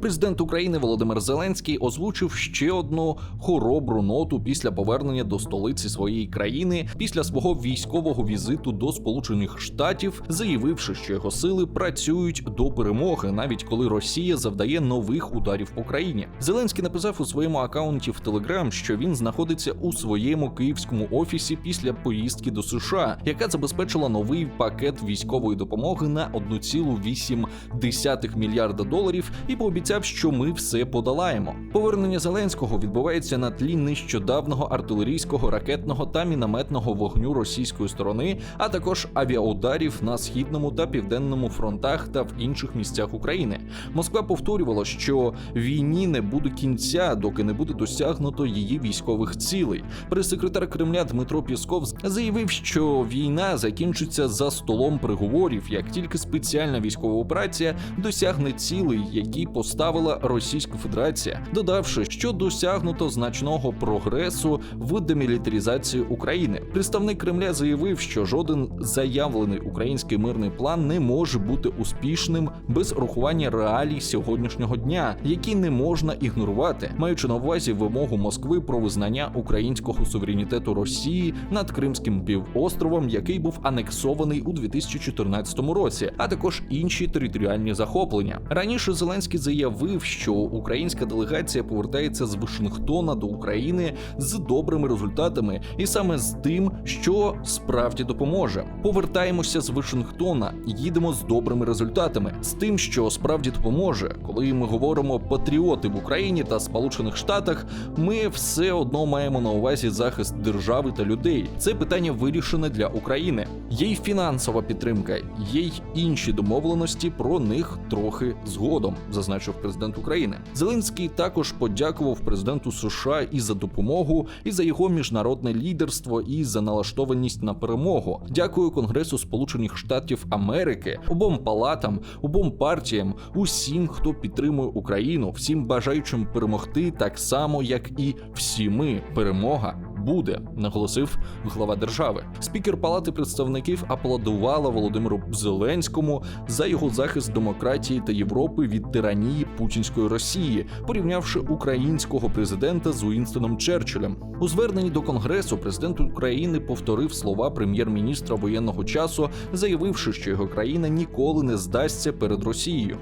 Президент України Володимир Зеленський озвучив ще одну хоробру ноту після повернення до столиці своєї країни після свого військового візиту до Сполучених Штатів, заявивши, що його сили працюють до перемоги, навіть коли Росія завдає нових ударів по країні. Зеленський написав у своєму акаунті в Телеграм, що він знаходиться у своєму київському офісі після поїздки до США, яка забезпечила новий пакет військової допомоги на 1,8 мільярда доларів, і пообіцяв, що ми все подолаємо. Повернення Зеленського відбувається на тлі нещодавного артилерійського, ракетного та мінометного вогню російської сторони, а також авіаударів на східному та південному фронтах та в інших місцях України. Москва повторювала, що війні не буде кінця, доки не буде досягнуто її військових цілей. Прес-секретар Кремля Дмитро Пісков заявив, що війна закінчиться за столом переговорів, як тільки спеціальна військова операція досягне цілей, які поставила Російська Федерація, додавши, що досягнуто значного прогресу в демілітаризації України. Представник Кремля заявив, що жоден заявлений український мирний план не може бути успішним без рахування реалій сьогоднішнього дня, які не можна ігнорувати, маючи на увазі вимогу Москви про визнання українського суверенітету Росії над Кримським півостровом, який був анексований у 2014 році, а також інші територіальні захоплення. Раніше Зеленський заявив, що українська делегація повертається з Вашингтона до України з добрими результатами, і саме з тим, що справді допоможе. Повертаємося з Вашингтона, їдемо з добрими результатами, з тим, що справді допоможе. Коли ми говоримо патріоти в Україні та Сполучених Штатах, ми все одно маємо на увазі захист держави та людей. Це питання вирішене для України. Є й фінансова підтримка, є й інші домовленості. Про них трохи згодом, зазначив президент України. Зеленський також подякував президенту США і за допомогу, і за його міжнародне лідерство, і за налаштованість на перемогу. Дякую Конгресу Сполучених Штатів Америки, обом палатам, обом партіям, усім, хто підтримує Україну, всім бажаючим перемогти, так само як і всі ми. Перемога буде, наголосив глава держави. Спікер Палати представників аплодувала Володимиру Зеленському за його захист демократії та Європи від тиранії путінської Росії, порівнявши українського президента з Уінстоном Черчиллем. У зверненні до конгресу президент України повторив слова прем'єр-міністра воєнного часу, заявивши, що його країна ніколи не здасться перед Росією.